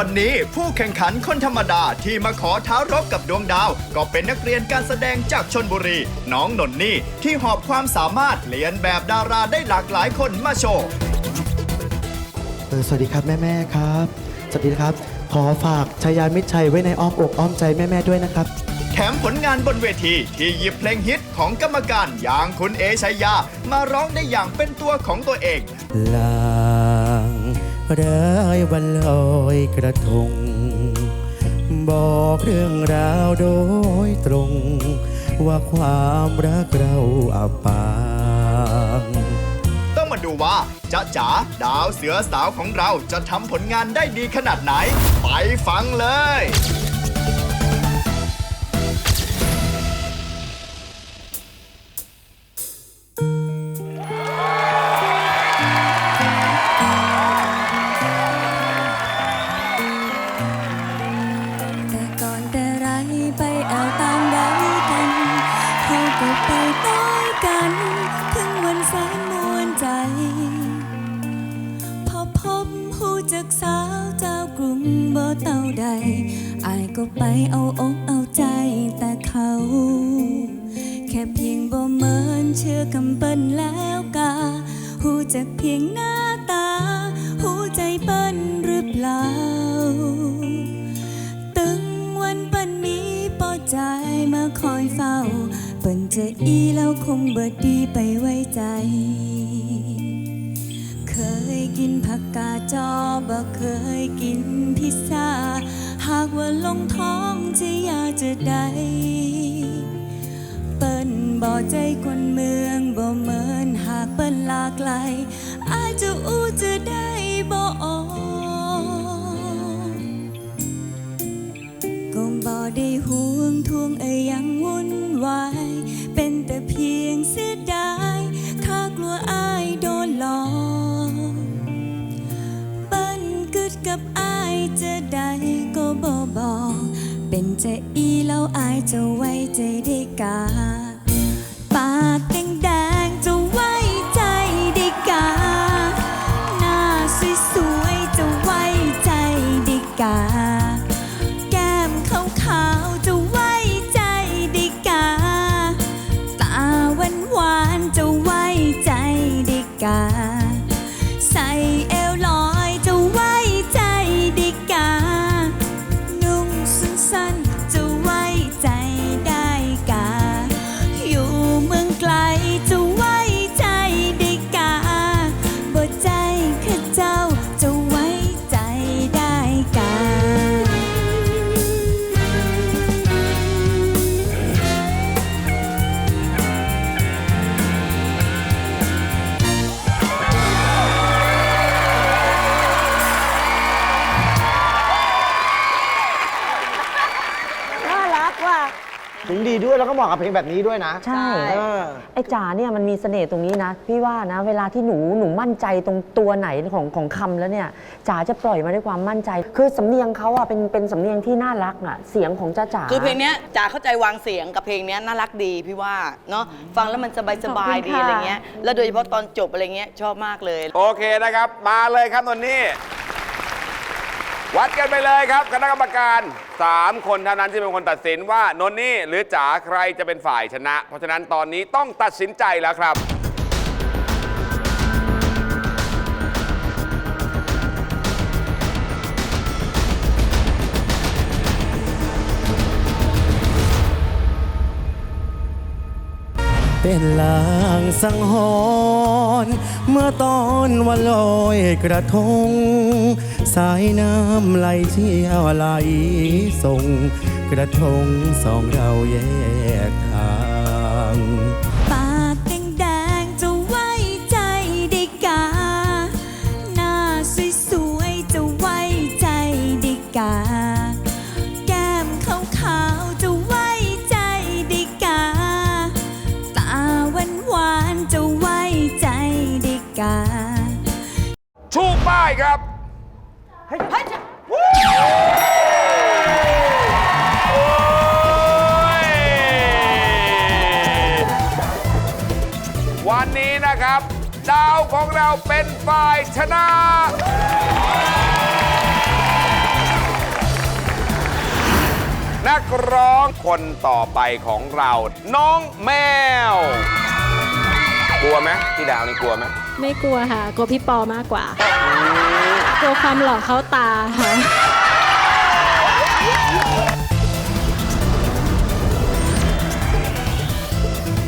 วันนี้ผู้แข่งขันคนธรรมดาที่มาขอท้ารบกับดวงดาว ก็เป็นนักเรียนการแสดงจากชนบุรี น้องนนนี่ที่หอบความสามารถเรียนแบบดาราได้หลากหลายคนมาโชว์เออสวัสดีครับ แม่แม่ๆครับ สวัสดีครับ ขอฝากชายามิตรชัยไว้ในอ้อมอกอ้อมใจแม่แม่ๆด้วยนะครับ แถมผลงานบนเวทีที่หยิบเพลงฮิตของกรรมการอย่างคุณเอชัยยา มาร้องได้อย่างเป็นตัวของตัวเองลา งเรยวันลอยกระทง บอกเรื่องราวโดยตรง ว่าความรักเราอับปางต้องมาดูว่าจ๊ะจ๋าดาวเสือสาวของเราจะทำผลงานได้ดีขนาดไหน ไปฟังเลย ไปต้อยกัน ถึงวันแสนมวนใจ พอพบหูจากสาวเจ้ากรุงบ่เต่าใดอายก็ไปเอาอกเอาใจแต่เขา แค่เพียงบ่เหมินเชื่อกำเปิ้นแล้วกาหูจากเพียงหน้าตา หูใจเปิ้นหรือเปล่า เปิ่นจะอีแล้วคงเบิดดีไปไว้ใจ เคยกินผักกาจอบ่เคยกินพิซซ่า หากว่าลงท้องจะอยากจะได้เปิ้นบ่ใจคนเมืองบ่เหมินหากเปิ้นลากไหลอาจจะอู้จะได้บ่อกก็บ่ได้ห่วงทวงเอ่ยยัง เป็นใจอีแล้วอายจะไว้ใจได้กา ถึงดีด้วยแล้วก็เหมาะกับเพลงแบบนี้ด้วยนะใช่ เออ ไอ้จ๋าเนี่ยมันมีเสน่ห์ตรงนี้นะ พี่ว่านะ เวลาที่หนูหนูมั่นใจตรงตัวไหนของของคำแล้วเนี่ยจ๋าจะปล่อยมาด้วยความมั่นใจ คือสำเนียงเขาอะเป็นเป็นสำเนียงที่น่ารักอะเสียงของจ้าจ๋า คือเพลงเนี้ยจ๋าเข้าใจวางเสียงกับเพลงเนี้ยน่ารักดีพี่ว่าเนาะฟังแล้วมันสบายสบายๆดีอะไรเงี้ยแล้วโดยเฉพาะตอนจบอะไรเงี้ยชอบมากเลย โอเคนะครับ มาเลยครับนนนี่ วัดกันไปเลยครับคณะกรรมการ 3 คนเท่านั้นที่เป็นคนตัดสินว่านนนี่หรือจ๋าใครจะเป็นฝ่ายชนะ เพราะฉะนั้นตอนนี้ต้องตัดสินใจแล้วครับ เป็นลางสังหรณ์ เมื่อตอนวันลอยกระทง สายน้ำไหลเชี่ยวไหลส่ง กระทงสองเราแยกทางปากแดงๆจะไว้ใจได้กา หน้าสวยๆจะไว้ใจได้กา ป้ายครับ วันนี้นะครับ ดาวของเราเป็นฝ่ายชนะ นักร้องคนต่อไปของเรา น้องแมว กลัวไหมพี่ดาวนี่กลัวไหมไม่กลัวค่ะ กลัวพี่ปอมากกว่า ตัวความหล่อเขาตาค่ะ